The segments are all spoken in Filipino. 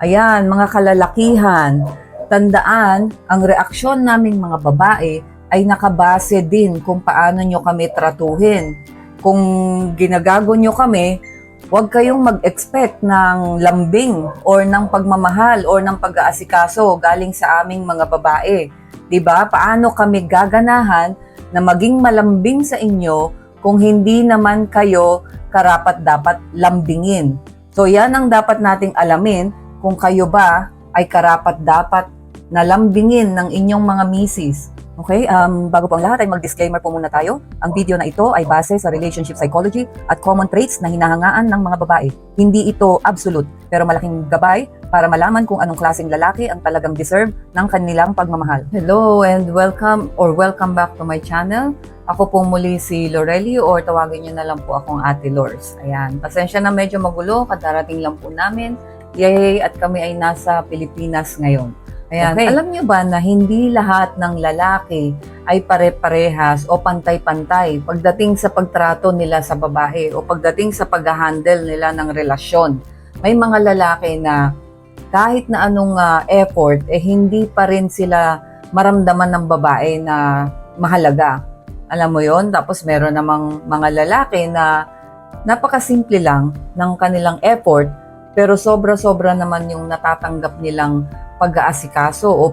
Ayan, mga kalalakihan, tandaan, ang reaksyon naming mga babae ay nakabase din kung paano nyo kami tratuhin. Kung ginagago nyo kami, huwag kayong mag-expect ng lambing or ng pagmamahal or ng pag-aasikaso galing sa aming mga babae. 'Di ba? Paano kami gaganahan na maging malambing sa inyo kung hindi naman kayo karapat dapat lambingin. So yan ang dapat nating alamin kung kayo ba ay karapat dapat na lambingin ng inyong mga misis. Okay, um, bago po ang lahat ay mag-disclaimer po muna tayo. Ang video na ito ay base sa relationship psychology at common traits na hinahangaan ng mga babae. Hindi ito absolute, pero malaking gabay para malaman kung anong klaseng lalaki ang talagang deserve ng kanilang pagmamahal. Hello and welcome or welcome back to my channel. Ako po muli si Lorelio or tawagin niyo na lang po akong Ate Lors. Ayan, pasensya na medyo magulo, kadarating lang po namin. Yay! At kami ay nasa Pilipinas ngayon. Ayan, Okay. alam niyo ba na hindi lahat ng lalaki ay pare-parehas o pantay-pantay pagdating sa pagtrato nila sa babae o pagdating sa pag-handle nila ng relasyon. May mga lalaki na kahit na anong ah, effort, eh hindi pa rin sila maramdaman ng babae na mahalaga. Alam mo yon Tapos meron namang mga lalaki na napakasimple lang ng kanilang effort, pero sobra-sobra naman yung natatanggap nilang pag-aasikaso o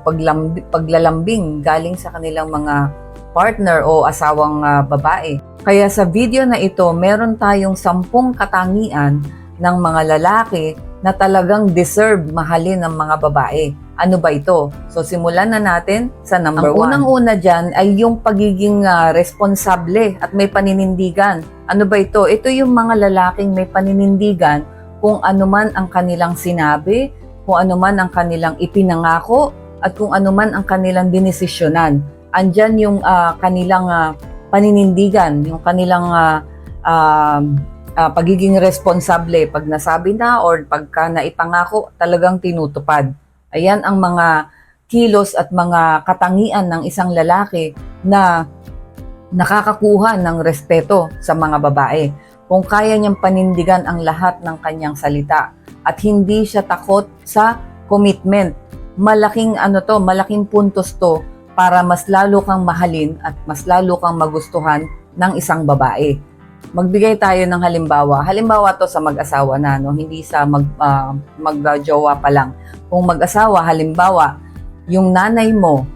paglalambing galing sa kanilang mga partner o asawang ah, babae. Kaya sa video na ito, meron tayong sampung katangian ng mga lalaki na talagang deserve mahalin ng mga babae. Ano ba ito? So simulan na natin sa number Ang one. unang-una dyan ay yung pagiging ah, responsable at may paninindigan. Ano ba ito? Ito yung mga lalaking may paninindigan kung ano man ang kanilang sinabi, kung ano man ang kanilang ipinangako, at kung ano man ang kanilang dinesisyonan. Andyan yung ah, kanilang ah, paninindigan, yung kanilang ah, um, ah, pagiging responsable pag nasabi na or pagka naipangako, talagang tinutupad. Ayan ang mga kilos at mga katangian ng isang lalaki na nakakakuha ng respeto sa mga babae. Kung kaya niyang panindigan ang lahat ng kanyang salita at hindi siya takot sa commitment. Malaking ano to, malaking puntos to para mas lalo kang mahalin at mas lalo kang magustuhan ng isang babae. Magbigay tayo ng halimbawa. Halimbawa to sa mag-asawa na, no? hindi sa mag, ah, mag-jowa pa lang. Kung mag-asawa, halimbawa, yung nanay mo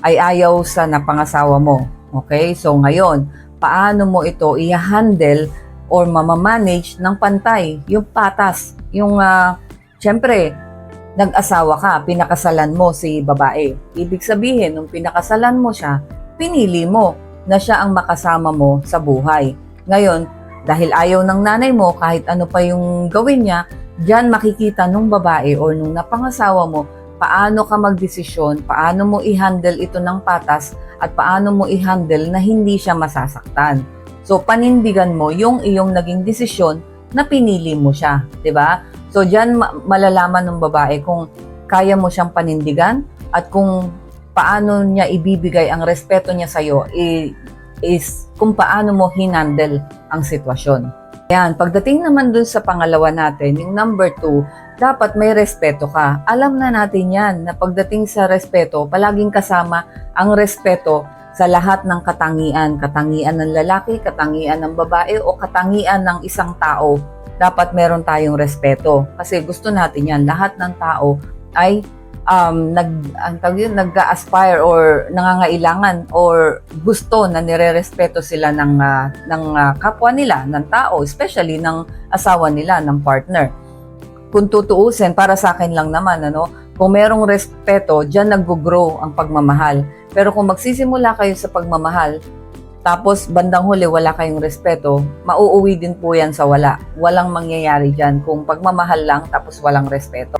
ay ayaw sa napangasawa mo. Okay? So ngayon, paano mo ito i-handle or mamamanage ng pantay? Yung patas. Yung, ah, syempre, nag-asawa ka, pinakasalan mo si babae. Ibig sabihin, nung pinakasalan mo siya, pinili mo na siya ang makasama mo sa buhay. Ngayon, dahil ayaw ng nanay mo, kahit ano pa yung gawin niya, diyan makikita nung babae o nung napangasawa mo, paano ka magdesisyon, paano mo i-handle ito ng patas, at paano mo i-handle na hindi siya masasaktan. So, panindigan mo yung iyong naging desisyon na pinili mo siya, 'di ba? So, diyan ma- malalaman ng babae kung kaya mo siyang panindigan at kung paano niya ibibigay ang respeto niya sa iyo is kung paano mo hinandle ang sitwasyon. Yan, pagdating naman dun sa pangalawa natin, yung number two, dapat may respeto ka. Alam na natin yan na pagdating sa respeto, palaging kasama ang respeto sa lahat ng katangian. Katangian ng lalaki, katangian ng babae, o katangian ng isang tao. Dapat meron tayong respeto. Kasi gusto natin yan. Lahat ng tao ay um, nag, ang tawag yun, nag-aspire or nangangailangan or gusto na nire-respeto sila ng, ah, ng ah, kapwa nila, ng tao, especially ng asawa nila, ng partner. Kung tutuusin, para sa akin lang naman, ano, kung merong respeto, dyan nag-grow ang pagmamahal. Pero kung magsisimula kayo sa pagmamahal, tapos bandang huli wala kayong respeto, mauuwi din po yan sa wala. Walang mangyayari dyan kung pagmamahal lang tapos walang respeto.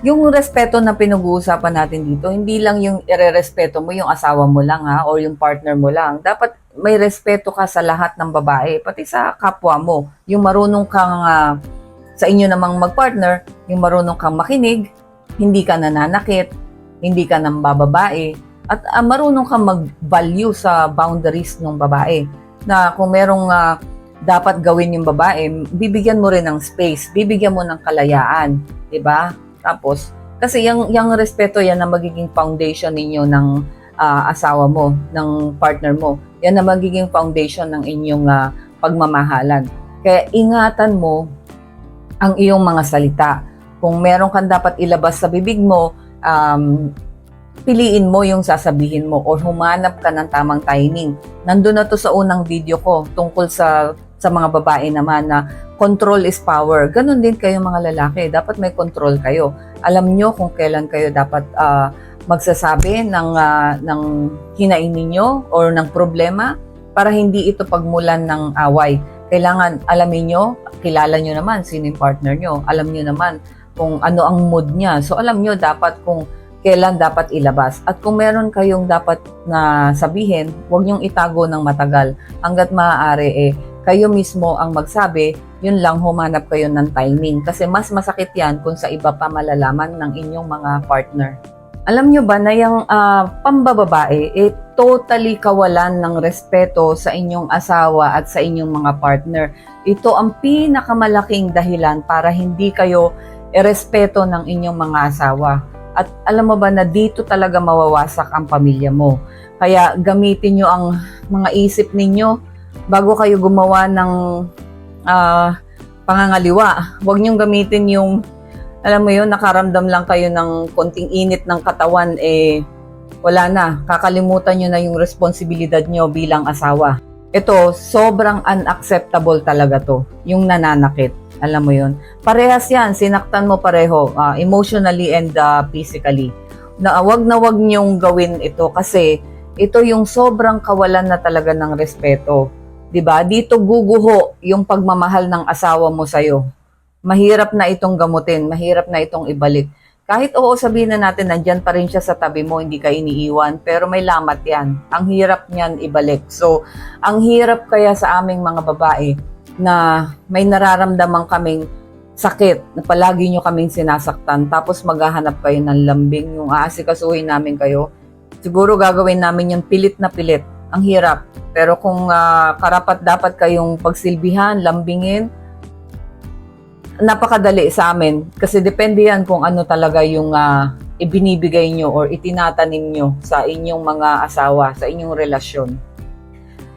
Yung respeto na pinag-uusapan natin dito, hindi lang yung ire-respeto mo yung asawa mo lang ha, or yung partner mo lang. Dapat may respeto ka sa lahat ng babae, pati sa kapwa mo. Yung marunong kang, ah, sa inyo namang mag-partner, yung marunong kang makinig, hindi ka nananakit, hindi ka nang bababae, at ah, marunong kang mag-value sa boundaries ng babae. Na kung merong ah, dapat gawin yung babae, bibigyan mo rin ng space, bibigyan mo ng kalayaan, 'di ba? Tapos, kasi yung, yung respeto yan na magiging foundation ninyo ng ah, asawa mo, ng partner mo. Yan na magiging foundation ng inyong ah, pagmamahalan. Kaya ingatan mo ang iyong mga salita. Kung meron kang dapat ilabas sa bibig mo, um, piliin mo yung sasabihin mo or humanap ka ng tamang timing. Nandun na to sa unang video ko tungkol sa sa mga babae naman na control is power. Ganon din kayo mga lalaki. Dapat may control kayo. Alam nyo kung kailan kayo dapat ah, magsasabi ng, ah, ng hinaing ninyo or ng problema para hindi ito pagmulan ng away. Kailangan alamin nyo, kilala nyo naman sino yung partner nyo. Alam nyo naman kung ano ang mood niya. So alam nyo dapat kung kailan dapat ilabas. At kung meron kayong dapat na sabihin, huwag niyong itago ng matagal. Hanggat maaari eh, kayo mismo ang magsabi, yun lang humanap kayo ng timing. Kasi mas masakit yan kung sa iba pa malalaman ng inyong mga partner. Alam nyo ba na yung ah, pambababae, eh, totally kawalan ng respeto sa inyong asawa at sa inyong mga partner. Ito ang pinakamalaking dahilan para hindi kayo irespeto ng inyong mga asawa. At alam mo ba na dito talaga mawawasak ang pamilya mo. Kaya gamitin nyo ang mga isip ninyo bago kayo gumawa ng ah, pangangaliwa. Huwag nyo gamitin yung, alam mo yun, nakaramdam lang kayo ng konting init ng katawan, eh, wala na. Kakalimutan nyo na yung responsibilidad nyo bilang asawa. Ito, sobrang unacceptable talaga to. Yung nananakit. Alam mo yun. Parehas yan. Sinaktan mo pareho. ah, emotionally and ah, physically. Na, wag na wag nyong gawin ito kasi ito yung sobrang kawalan na talaga ng respeto. 'Di ba? Dito guguho yung pagmamahal ng asawa mo sa'yo. Mahirap na itong gamutin, mahirap na itong ibalik. Kahit oo sabihin na natin nandyan pa rin siya sa tabi mo, hindi ka iniiwan, pero may lamat yan. Ang hirap niyan ibalik. So, ang hirap kaya sa aming mga babae na may nararamdaman kaming sakit, na palagi nyo kaming sinasaktan, tapos maghahanap kayo ng lambing, yung aasikasuhin namin kayo, siguro gagawin namin yung pilit na pilit. Ang hirap. Pero kung ah, karapat dapat kayong pagsilbihan, lambingin, napakadali sa amin. Kasi depende yan kung ano talaga yung ah, ibinibigay nyo or itinatanim nyo sa inyong mga asawa, sa inyong relasyon.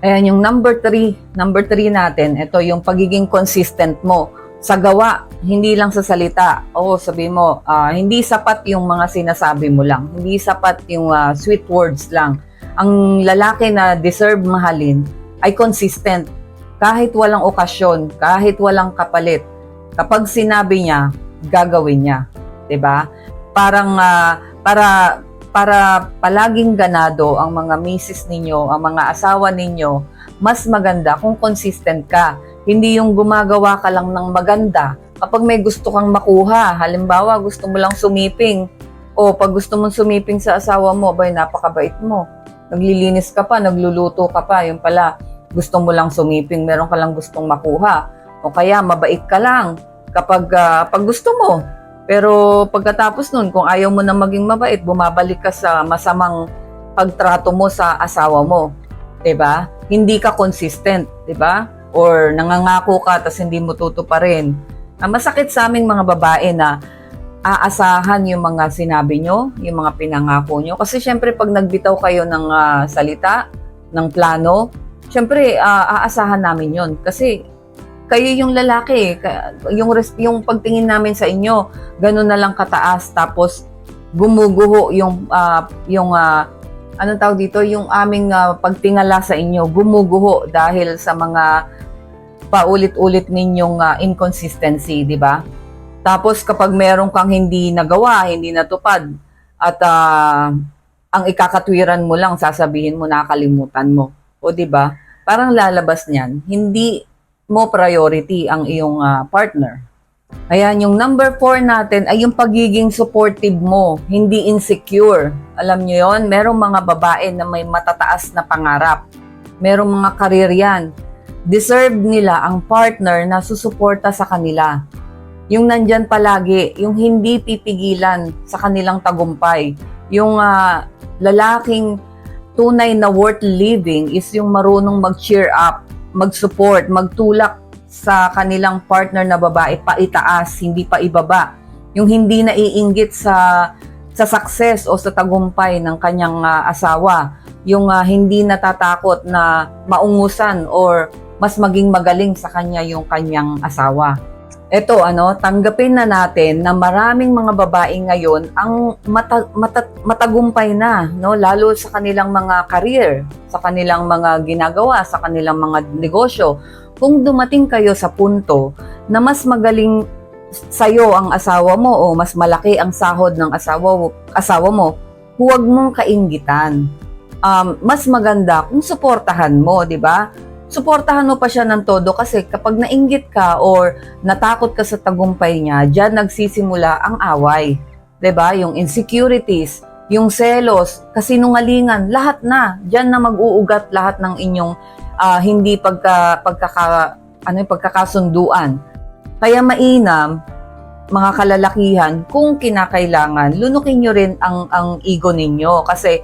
Ayan, yung number three, number three natin, ito yung pagiging consistent mo sa gawa, hindi lang sa salita. O sabi mo, ah, hindi sapat yung mga sinasabi mo lang. Hindi sapat yung ah, sweet words lang. Ang lalaki na deserve mahalin ay consistent. Kahit walang okasyon, kahit walang kapalit. Kapag sinabi niya, gagawin niya. 'Di ba? Parang ah, para para palaging ganado ang mga misis ninyo, ang mga asawa ninyo, mas maganda kung consistent ka. Hindi yung gumagawa ka lang ng maganda. Kapag may gusto kang makuha, halimbawa gusto mo lang sumiping, o pag gusto mong sumiping sa asawa mo, bay napakabait mo. Naglilinis ka pa, nagluluto ka pa, yung pala gusto mo lang sumiping, meron ka lang gustong makuha. O kaya mabait ka lang kapag ah, pag gusto mo. Pero pagkatapos nun, kung ayaw mo na maging mabait, bumabalik ka sa masamang pagtrato mo sa asawa mo. 'Di ba? Hindi ka consistent, 'di ba? Or nangangako ka tapos hindi mo tutuparin. Ang masakit sa aming mga babae na aasahan yung mga sinabi nyo, yung mga pinangako nyo. Kasi syempre pag nagbitaw kayo ng ah, salita, ng plano, syempre ah, aasahan namin yon Kasi kayo yung lalaki, yung, yung pagtingin namin sa inyo, ganun na lang kataas, tapos gumuguho yung, ah, yung ah, anong tawag dito, yung aming ah, pagtingala sa inyo, gumuguho dahil sa mga paulit-ulit ninyong ah, inconsistency, di ba? Tapos kapag meron kang hindi nagawa, hindi natupad, at ah, ang ikakatwiran mo lang, sasabihin mo, nakalimutan mo. O di ba? Parang lalabas niyan, hindi mo priority ang iyong ah, partner. Ayan, yung number four natin ay yung pagiging supportive mo, hindi insecure. Alam nyo yon merong mga babae na may matataas na pangarap. Merong mga karir yan. Deserve nila ang partner na susuporta sa kanila. Yung nandyan palagi, yung hindi pipigilan sa kanilang tagumpay. Yung ah, lalaking tunay na worth living is yung marunong mag-cheer up, mag-support, magtulak sa kanilang partner na babae paitaas, hindi pa ibaba. Yung hindi naiinggit sa sa success o sa tagumpay ng kanyang ah, asawa. Yung ah, hindi natatakot na maungusan or mas maging magaling sa kanya yung kanyang asawa. Ito, ano, tanggapin na natin na maraming mga babae ngayon ang mata, mata, matagumpay na, no? Lalo sa kanilang mga career, sa kanilang mga ginagawa, sa kanilang mga negosyo. Kung dumating kayo sa punto na mas magaling sa'yo ang asawa mo o mas malaki ang sahod ng asawa, asawa mo, huwag mong kainggitan. Um, mas maganda kung suportahan mo, di ba? Suportahan mo pa siya ng todo kasi kapag nainggit ka or natakot ka sa tagumpay niya, diyan nagsisimula ang away. 'Di ba? Yung insecurities, yung selos, kasinungalingan, lahat na. Diyan na mag-uugat lahat ng inyong ah, hindi pagka pagkaka ano yung pagkakasunduan. Kaya mainam mga kalalakihan, kung kinakailangan, lunukin nyo rin ang, ang ego ninyo. Kasi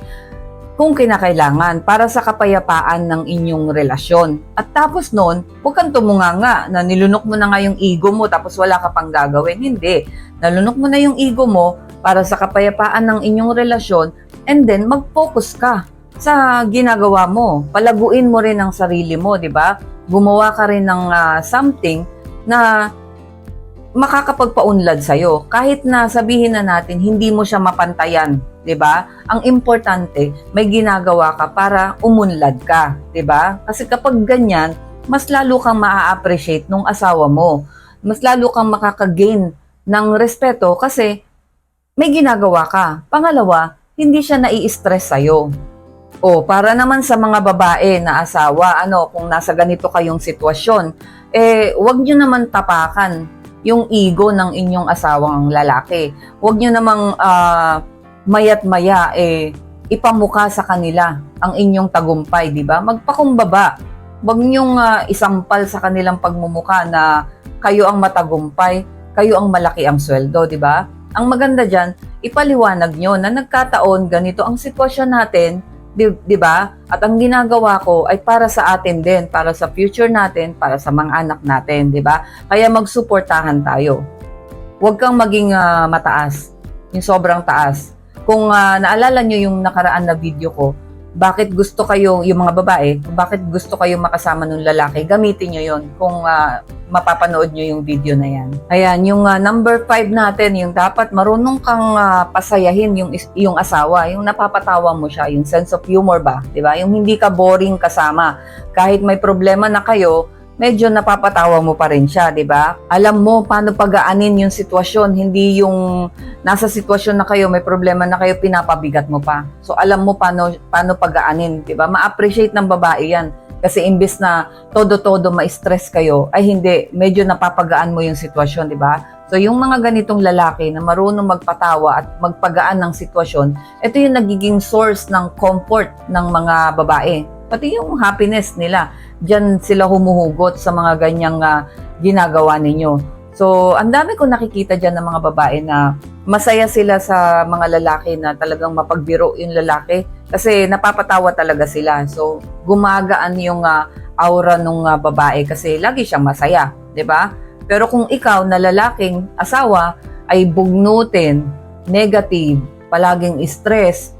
kung kinakailangan para sa kapayapaan ng inyong relasyon. At tapos noon, huwag kang tumunganga na nilunok mo na nga yung ego mo tapos wala ka pang gagawin. Hindi. Nalunok mo na yung ego mo para sa kapayapaan ng inyong relasyon and then mag-focus ka sa ginagawa mo. Palaguin mo rin ang sarili mo, di ba? Gumawa ka rin ng ah, something na makakapagpaunlad sa'yo. Kahit na sabihin na natin, hindi mo siya mapantayan, 'di ba? Ang importante, may ginagawa ka para umunlad ka, 'di ba? Kasi kapag ganyan, mas lalo kang maa-appreciate nung asawa mo. Mas lalo kang makaka-gain ng respeto kasi may ginagawa ka. Pangalawa, hindi siya nai-stress sa'yo. O, para naman sa mga babae na asawa, ano, kung nasa ganito kayong sitwasyon, eh, wag nyo naman tapakan yung ego ng inyong asawang lalaki. Huwag nyo namang ah, mayat maya eh ipamuka sa kanila ang inyong tagumpay, di ba? Magpakumbaba. Huwag nyong ah, isampal sa kanilang pagmumuka na kayo ang matagumpay, kayo ang malaki ang sweldo, di ba? Ang maganda dyan, ipaliwanag nyo na nagkataon ganito ang sitwasyon natin, di, di ba? At ang ginagawa ko ay para sa atin din, para sa future natin, para sa mga anak natin, di ba? Kaya magsuportahan tayo. Huwag kang maging ah, mataas, yung sobrang taas. Kung ah, naalala nyo yung nakaraan na video ko, bakit gusto kayo, yung mga babae, bakit gusto kayo makasama ng lalaki, gamitin nyo yon kung ah, mapapanood nyo yung video na yan. Ayan, yung ah, number five natin, yung dapat marunong kang ah, pasayahin yung, yung asawa, yung napapatawa mo siya, yung sense of humor ba, di ba? Yung hindi ka boring kasama. Kahit may problema na kayo, medyo napapatawa mo pa rin siya, di ba? Alam mo paano pagaanin yung sitwasyon, hindi yung nasa sitwasyon na kayo, may problema na kayo, pinapabigat mo pa. So alam mo paano, paano pagaanin, di ba? Ma-appreciate ng babae yan. Kasi imbis na todo-todo ma-stress kayo, ay hindi, medyo napapagaan mo yung sitwasyon, di ba? So yung mga ganitong lalaki na marunong magpatawa at magpagaan ng sitwasyon, ito yung nagiging source ng comfort ng mga babae. Pati yung happiness nila. Diyan sila humuhugot sa mga ganyang ah, ginagawa ninyo. So, ang dami ko nakikita dyan ng mga babae na masaya sila sa mga lalaki na talagang mapagbiro yung lalaki kasi napapatawa talaga sila. So, gumagaan yung ah, aura ng babae kasi lagi siyang masaya, 'di ba? Pero kung ikaw na lalaking asawa ay bugnutin, negative, palaging stress,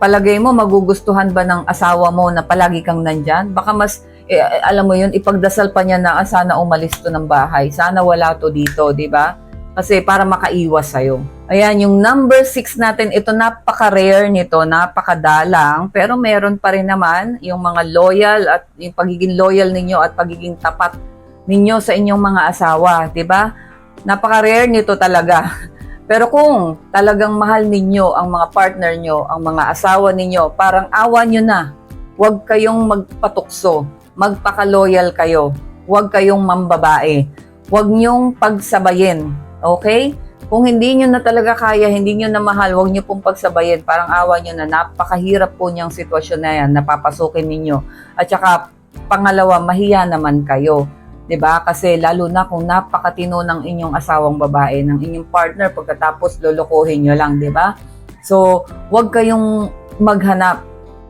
palagay mo magugustuhan ba ng asawa mo na palagi kang nandyan? Baka mas, eh, alam mo yun, ipagdasal pa niya na ah, sana umalis to ng bahay, sana wala to dito, di ba? Kasi para makaiwas sa'yo. Ayan, yung number 6 natin, ito napaka-rare nito, napakadalang, pero meron pa rin naman yung mga loyal at yung pagiging loyal ninyo at pagiging tapat ninyo sa inyong mga asawa, di ba? Napaka-rare nito talaga. Pero kung talagang mahal ninyo ang mga partner nyo, ang mga asawa ninyo, parang awa nyo na. Huwag kayong magpatukso. Magpaka-loyal kayo. Huwag kayong mambabae. Huwag nyong pagsabayin. Okay? Kung hindi nyo na talaga kaya, hindi nyo na mahal, huwag nyo pong pagsabayin. Parang awa nyo na napakahirap po niyang sitwasyon na yan, napapasukin ninyo. At saka, pangalawa, mahiya naman kayo. 'di ba? Kasi lalo na kung napakatino ng inyong asawang babae, ng inyong partner pagkatapos lolokohin nyo lang, 'di ba? So, huwag kayong maghanap.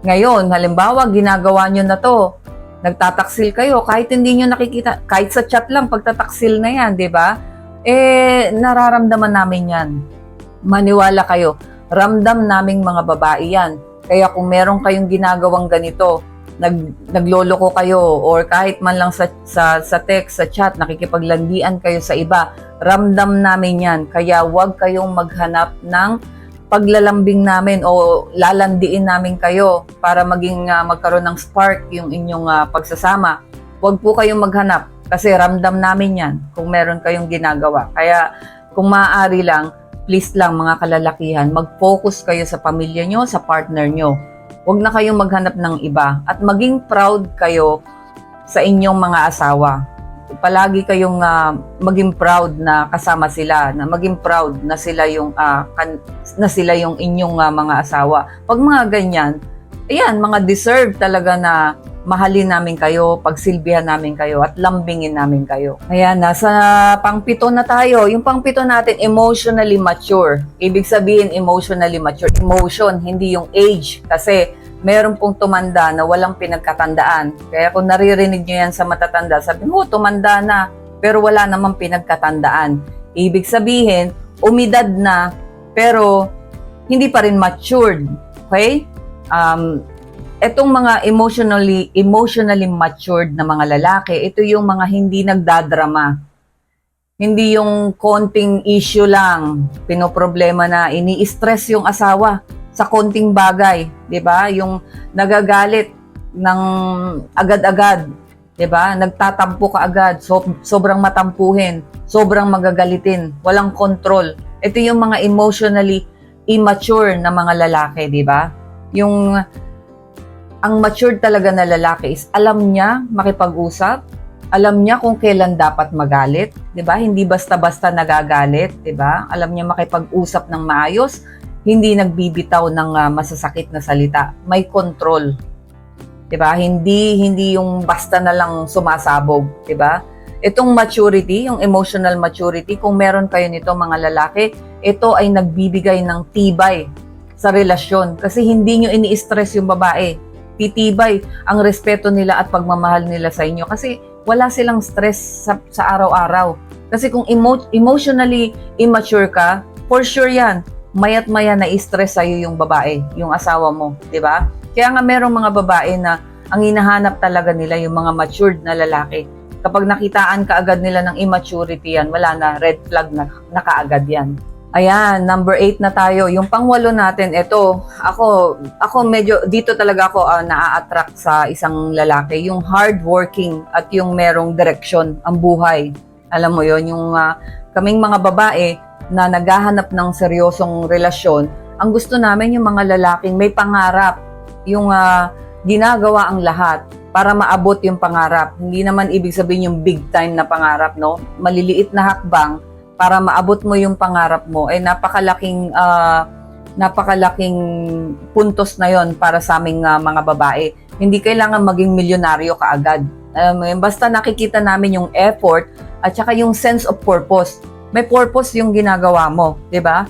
Ngayon, halimbawa, ginagawa nyo na to, nagtataksil kayo, kahit hindi nyo nakikita, kahit sa chat lang, pagtataksil na yan, 'di ba? Eh, nararamdaman namin yan. Maniwala kayo, ramdam naming mga babae yan. Kaya kung meron kayong ginagawang ganito, nag, nagloloko kayo or kahit man lang sa, sa, sa text, sa chat, nakikipaglandian kayo sa iba, ramdam namin yan. Kaya huwag kayong maghanap ng paglalambing namin o lalandiin namin kayo para maging ah, magkaroon ng spark yung inyong ah, pagsasama. Huwag po kayong maghanap kasi ramdam namin yan kung meron kayong ginagawa. Kaya kung maaari lang, please lang mga kalalakihan, mag-focus kayo sa pamilya nyo, sa partner nyo. Huwag na kayong maghanap ng iba at maging proud kayo sa inyong mga asawa. Palagi kayong ah, maging proud na kasama sila, na maging proud na sila yung ah, kan- na sila yung inyong ah, mga asawa. Pag mga ganyan, ayan, mga deserve talaga na mahalin namin kayo, pagsilbihan namin kayo, at lambingin namin kayo. Ayan, nasa pangpito na tayo. Yung pangpito natin, emotionally mature. Ibig sabihin, emotionally mature. Emotion, hindi yung age. Kasi meron pong tumanda na walang pinagkatandaan. Kaya kung naririnig nyo yan sa matatanda, sabi mo, tumanda na, pero wala namang pinagkatandaan. Ibig sabihin, umidad na, pero hindi pa rin matured. Okay? Um, etong mga emotionally emotionally matured na mga lalaki, ito yung mga hindi nagdadrama. Hindi yung konting issue lang, pinoproblema na ini-stress yung asawa sa konting bagay, 'di ba? Yung nagagalit ng agad-agad, 'di ba? Nagtatampo ka agad, so, sobrang matampuhin, sobrang magagalitin, walang control. Ito yung mga emotionally immature na mga lalaki, 'di ba? Yung ang matured talaga na lalaki is alam niya makipag-usap, alam niya kung kailan dapat magalit, 'di ba? Hindi basta-basta nagagalit, 'di ba? Alam niya makipag-usap ng maayos, hindi nagbibitaw ng ah, masasakit na salita. May control. 'Di ba? Hindi hindi yung basta na lang sumasabog, 'di ba? Itong maturity, yung emotional maturity, kung meron kayo nito mga lalaki, ito ay nagbibigay ng tibay sa relasyon kasi hindi nyo ini-stress yung babae. Titibay ang respeto nila at pagmamahal nila sa inyo kasi wala silang stress sa, sa araw-araw. Kasi kung emo- emotionally immature ka, for sure yan, mayat maya na stress sa'yo yung babae, yung asawa mo, di ba? Kaya nga merong mga babae na ang hinahanap talaga nila yung mga matured na lalaki. Kapag nakitaan ka agad nila ng immaturity yan, wala na, red flag na, na kaagad yan. Ayan, number 8 na tayo. Yung pangwalo natin, ito, ako, ako medyo, dito talaga ako ah, naa-attract sa isang lalaki. Yung hardworking at yung merong direksyon ang buhay. Alam mo yon yung ah, kaming mga babae na naghahanap ng seryosong relasyon, ang gusto namin yung mga lalaking may pangarap. Yung ah, ginagawa ang lahat para maabot yung pangarap. Hindi naman ibig sabihin yung big time na pangarap, no? Maliliit na hakbang para maabot mo yung pangarap mo ay napakalaking ah, napakalaking puntos na yon para sa aming ah, mga babae. Hindi kailangan maging milyonaryo kaagad. Yun, basta nakikita namin yung effort at saka yung sense of purpose. May purpose yung ginagawa mo, 'di ba?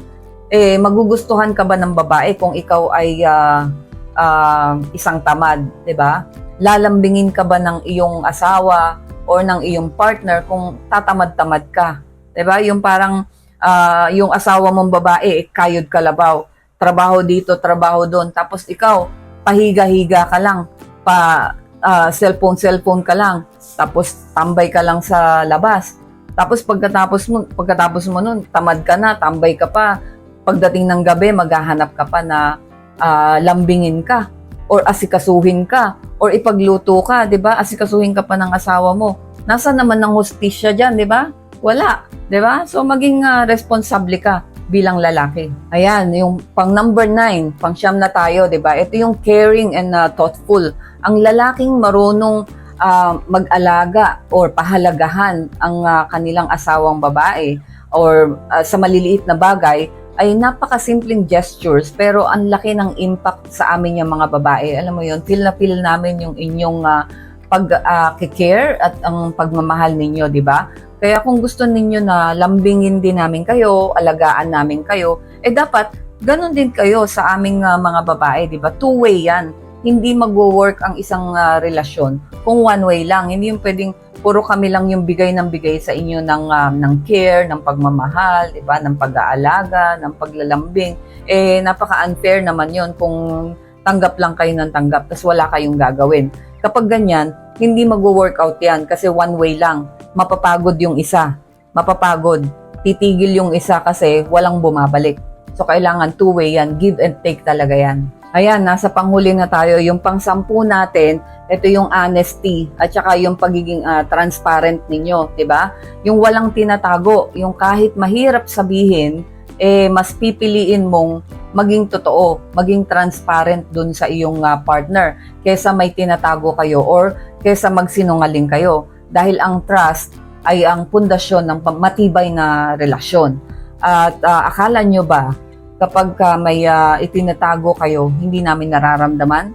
Eh magugustuhan ka ba ng babae kung ikaw ay ah, ah, isang tamad, 'di ba? Lalambingin ka ba ng iyong asawa or ng iyong partner kung tatamad-tamad ka? 'Di ba? Yung parang ah, yung asawa mong babae, eh, kayod kalabaw. Trabaho dito, trabaho doon. Tapos ikaw, pahiga-higa ka lang, pa ah, cellphone cellphone ka lang. Tapos tambay ka lang sa labas. Tapos pagkatapos mo, pagkatapos mo nun, tamad ka na, tambay ka pa. Pagdating ng gabi, maghahanap ka pa na ah, lambingin ka or asikasuhin ka or ipagluto ka, 'di ba? Asikasuhin ka pa ng asawa mo. Nasa naman ng hostisya diyan, 'di ba? Wala, 'di ba? So maging ah, responsable ka bilang lalaki. Ayan, yung pang number 9, pang siyam na tayo, 'di ba? Ito yung caring and ah, thoughtful. Ang lalaking marunong ah, mag-alaga or pahalagahan ang ah, kanilang asawang babae or ah, sa maliliit na bagay ay napakasimpleng gestures pero ang laki ng impact sa amin yung mga babae. Alam mo yun, feel na feel namin yung inyong ah, pag-care at ang pagmamahal ninyo, di ba? Kaya kung gusto ninyo na lambingin din namin kayo, alagaan namin kayo, eh dapat ganun din kayo sa aming ah, mga babae, di ba? Two-way yan. Hindi magwo-work ang isang ah, relasyon kung one way lang. Hindi yung pwedeng puro kami lang yung bigay ng bigay sa inyo ng um, ng care, ng pagmamahal, 'di ba, ng pag-aalaga, ng paglalambing, eh napaka-unfair naman 'yon kung tanggap lang kayo ng tanggap tapos wala kayong gagawin. Kapag ganyan, hindi magwo-workout 'yan kasi one way lang. Mapapagod yung isa. Mapapagod. Titigil yung isa kasi walang bumabalik. So kailangan two-way 'yan, give and take talaga 'yan. Ayan, nasa panghuli na tayo. Yung pang-sampu natin, ito yung honesty at saka yung pagiging ah, transparent ninyo, 'di ba? Yung walang tinatago, yung kahit mahirap sabihin, eh mas pipiliin mong maging totoo, maging transparent dun sa iyong ah, partner kaysa may tinatago kayo or kaysa magsinungaling kayo. Dahil ang trust ay ang pundasyon ng matibay na relasyon. At ah, akala nyo ba kapag ka may ah, itinatago kayo, hindi namin nararamdaman?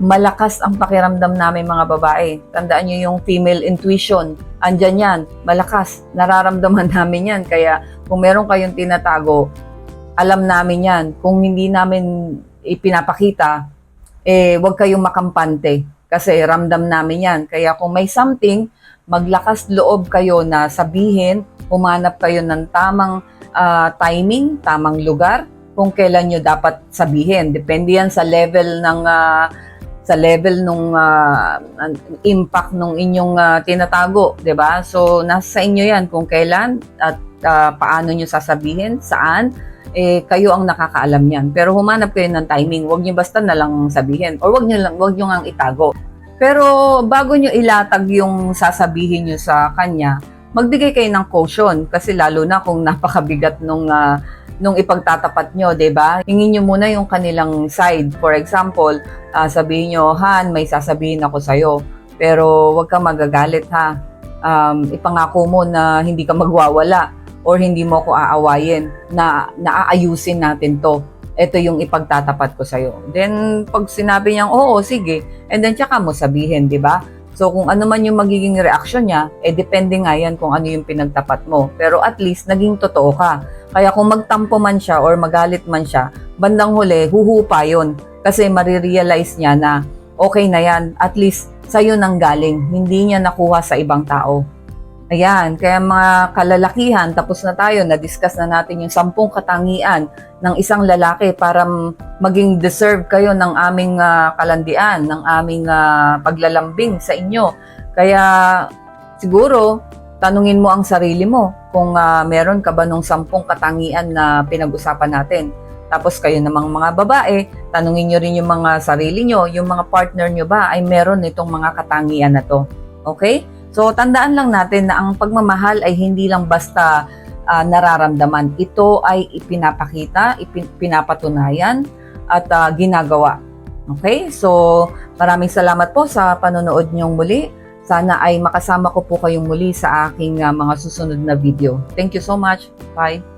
Malakas ang pakiramdam namin mga babae. Tandaan nyo yung female intuition. Andyan yan, malakas. Nararamdaman namin yan. Kaya kung meron kayong tinatago, alam namin yan. Kung hindi namin ipinapakita, eh, wag kayong makampante. Kasi ramdam namin yan. Kaya kung may something, maglakas loob kayo na sabihin, humanap kayo ng tamang ah, timing, tamang lugar, kung kailan nyo dapat sabihin. Depende yan sa level ng ah, sa level nung ah, impact nung inyong ah, tinatago, 'di ba? So nasa inyo 'yan kung kailan at ah, paano nyo sasabihin, saan eh kayo ang nakakaalam niyan. Pero humanap kayo ng timing, huwag niyo basta na lang sabihin or huwag niyo lang huwag niyo ngang itago. Pero bago nyo ilatag yung sasabihin nyo sa kanya, magbigay kayo ng caution kasi lalo na kung napakabigat nung ah, nung ipagtatapat nyo, ba? Hingin nyo muna yung kanilang side. For example, ah, sabihin nyo, Han, may sasabihin ako sa'yo. Pero huwag kang magagalit ha. Um, ipangako mo na hindi ka magwawala or hindi mo ako aawayin na naaayusin natin to. Ito yung ipagtatapat ko sa'yo. Then, pag sinabi niyang, oo, sige. And then, tsaka mo sabihin, di ba? So, kung ano man yung magiging reaction niya, eh, depende nga yan kung ano yung pinagtapat mo. Pero at least, naging totoo ka. Kaya kung magtampo man siya or magalit man siya, bandang huli, huhupa yun. Kasi marirealize niya na okay na yan. At least, sa'yo nang galing. Hindi niya nakuha sa ibang tao. Ayan, kaya mga kalalakihan, tapos na tayo, na-discuss na natin yung sampung katangian ng isang lalaki para maging deserve kayo ng aming ah, kalandian, ng aming ah, paglalambing sa inyo. Kaya siguro, tanungin mo ang sarili mo kung ah, meron ka ba nung sampung katangian na pinag-usapan natin. Tapos kayo namang mga babae, tanungin nyo rin yung mga sarili nyo, yung mga partner nyo ba ay meron itong mga katangian na to. Okay? So, tandaan lang natin na ang pagmamahal ay hindi lang basta ah, nararamdaman. Ito ay ipinapakita, ipin- pinapatunayan at ah, ginagawa. Okay? So, maraming salamat po sa panonood niyong muli. Sana ay makasama ko po kayong muli sa aking ah, mga susunod na video. Thank you so much. Bye.